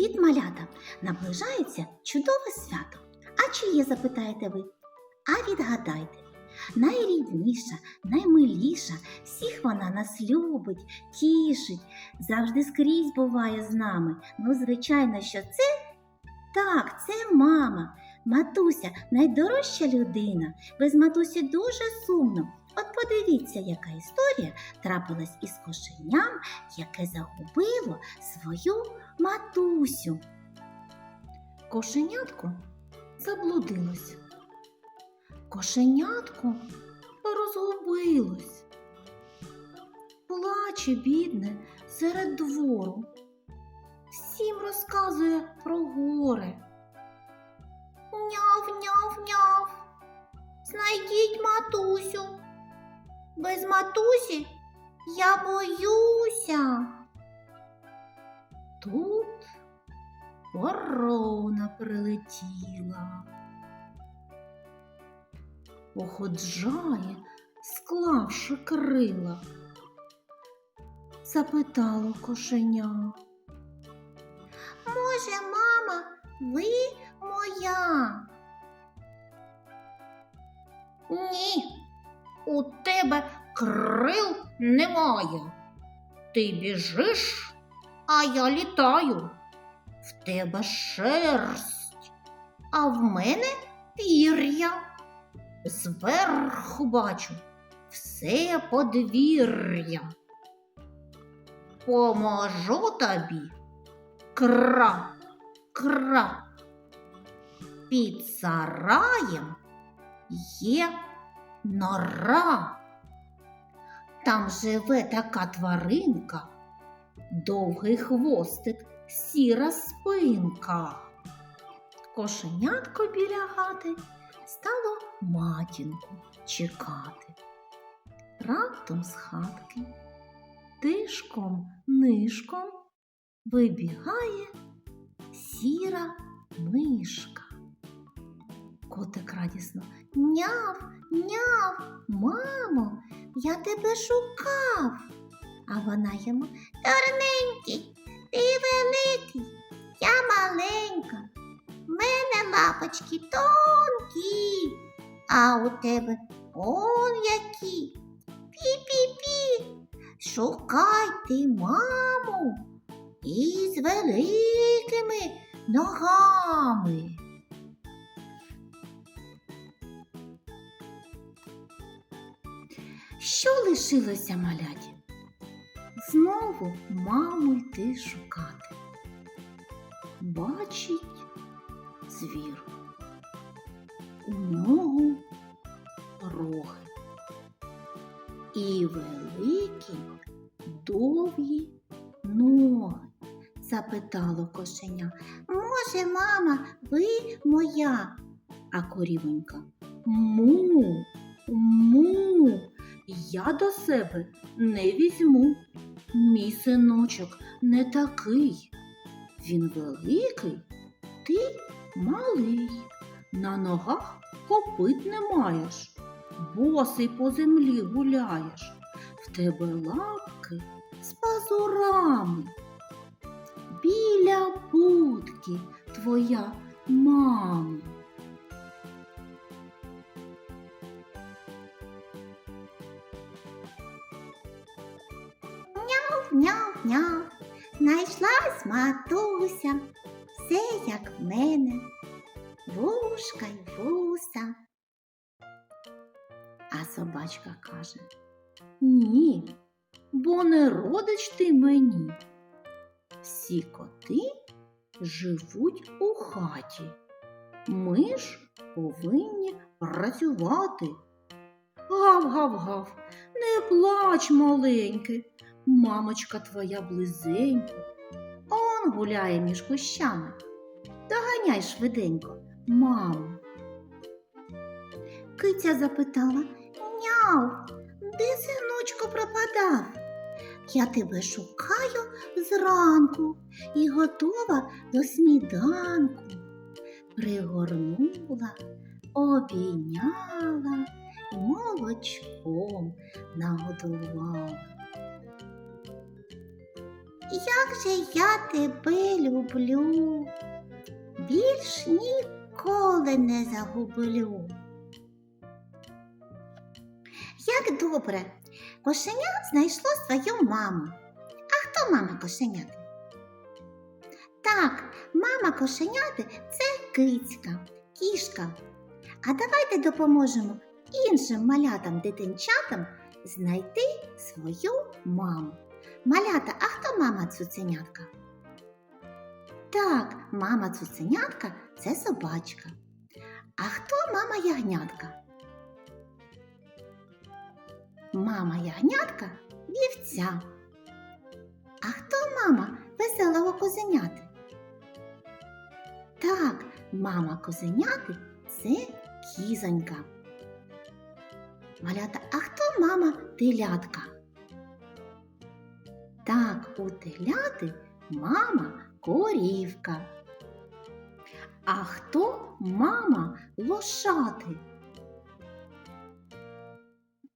Привіт, малята! Наближається чудове свято. А чиє запитаєте ви? А відгадайте, найрідніша, наймиліша, всіх вона нас любить, тішить, завжди скрізь буває з нами. Ну, звичайно, що це так, це мама. Матуся найдорожча людина. Без матусі дуже сумно. От подивіться, яка історія трапилась із кошеням, яке загубило свою матусю. Кошенятко заблудилось. Кошенятко розгубилось. Плаче, бідне, серед двору. Всім розказує про горе. Няв, няв, няв. Знайдіть матусю. Без матусі я боюся. Тут ворона прилетіла. Походжає, склавши крила. Запитало кошеня. Може, мама, ви моя? Ні, у тебе крил немає. Ти біжиш, а я літаю. В тебе шерсть, а в мене пір'я. Зверху бачу все подвір'я. Поможу тобі. Кра, кра. Під сараєм є нора. Там живе така тваринка, довгий хвостик, сіра спинка. Кошенятко біля хати стало матінку чекати. Раптом з хатки, тишком нишком вибігає сіра мишка. Котик радісно няв, няв, мамо, я тебе шукав. А вона йому Дурненький, ти великий, я маленька. В мене лапочки тонкі, а у тебе он які. Пі-пі-пі. Шукай ти маму із великими ногами. Що лишилося маляті? Знову маму йти шукати. Бачить звір. У нього роги. І великі довгі ноги. Запитало кошеня. Може, мама, ви моя? А корівонька. Му, му, я до себе не візьму. Мій синочок не такий. Він великий, ти малий. На ногах копит не маєш, босий по землі гуляєш. В тебе лапки з пазурами. Біля будки твоя мама. Няв-няв-няв, знайшлась матуся, все як в мене, вушка й вуса. А собачка каже Ні, бо не родич ти мені. Всі коти живуть у хаті. Ми ж повинні працювати. Гав-гав-гав, не плач, маленьке, мамочка твоя близенько. Он гуляє між кущами. Доганяй швиденько, маму. Киця запитала Няв, де синочко пропадав? Я тебе шукаю зранку і готова до сніданку. Пригорнула, обійняла молочком нагодувала. Як же я тебе люблю, більш ніколи не загублю. Як добре, кошеня знайшло свою маму. А хто мама кошеняти? Так, мама кошеняти це кицька, кішка. А давайте допоможемо іншим малятам дитинчатам знайти свою маму. Малята, а хто мама цуценятка? Так, мама цуценятка це собачка. А хто мама ягнятка? Мама ягнятка вівця. А хто мама веселого козеняти? Так, мама козеняти це кізонька. Малята, а хто мама телятка? Так, мама корівка. А хто мама лошати?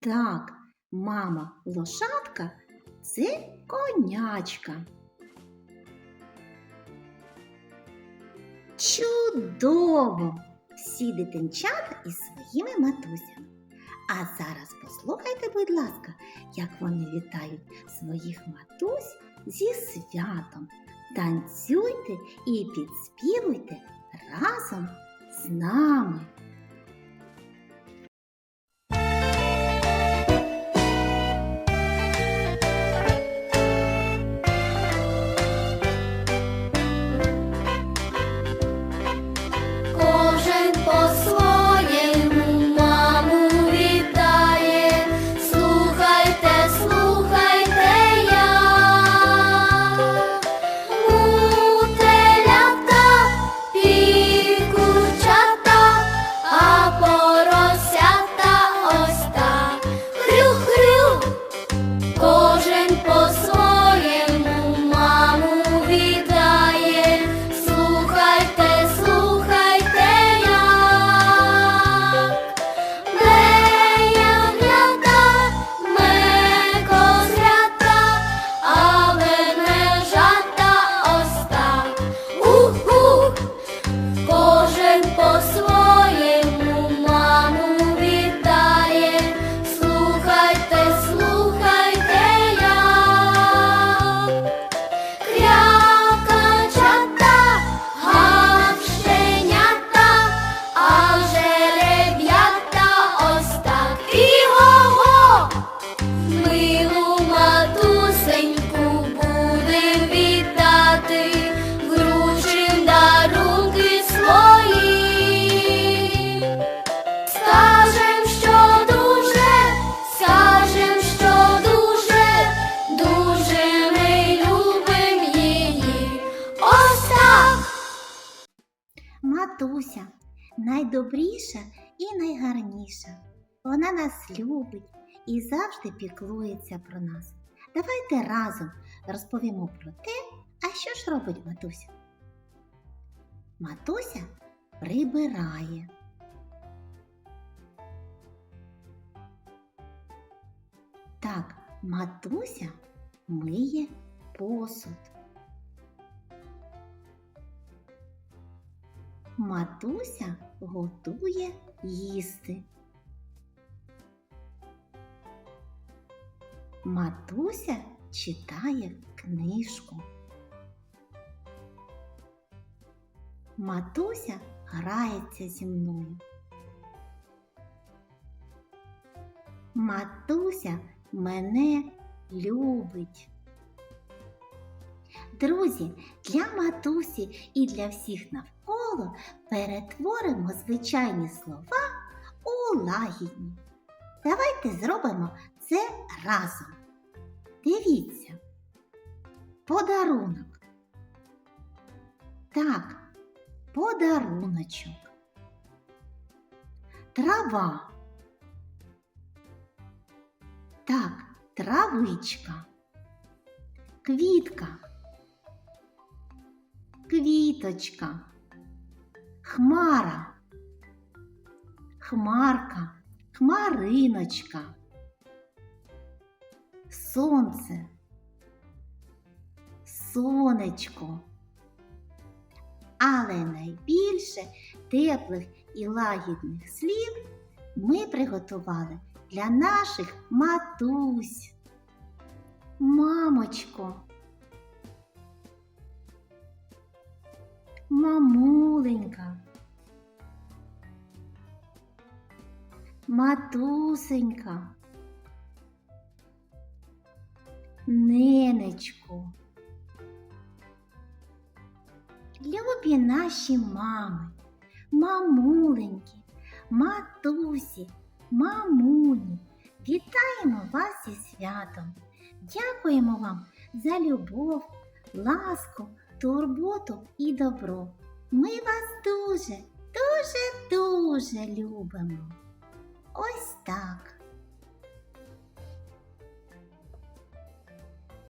Так, мама лошадка це конячка. Чудово! Всі дитинчата із своїми матусями. А зараз послухайте, будь ласка, як вони вітають своїх матусь зі святом. Танцюйте і підспівуйте разом з нами. Найдобріша і найгарніша. Вона нас любить і завжди піклується про нас. Давайте разом розповімо про те, а що ж робить матуся. Матуся прибирає. Так, матуся миє посуд. Матуся готує їсти. Матуся читає книжку. Матуся грається зі мною. Матуся мене любить. Друзі, для матусі і для всіх навколо перетворимо звичайні слова у лагідні. Давайте зробимо це разом. Дивіться. Подарунок. Так, подаруночок. Трава. Так, травичка. Квітка. Квіточка. Хмара. Хмарка. Хмариночка. Сонце. Сонечко. Але найбільше теплих і лагідних слів ми приготували для наших матусь. Мамочко, мамуленька, матусенька, ненечку. Любі наші мами, мамуленькі, матусі, мамуні, вітаємо вас зі святом. Дякуємо вам за любов, ласку, турботу і добро. Ми вас дуже, дуже, дуже любимо. Ось так.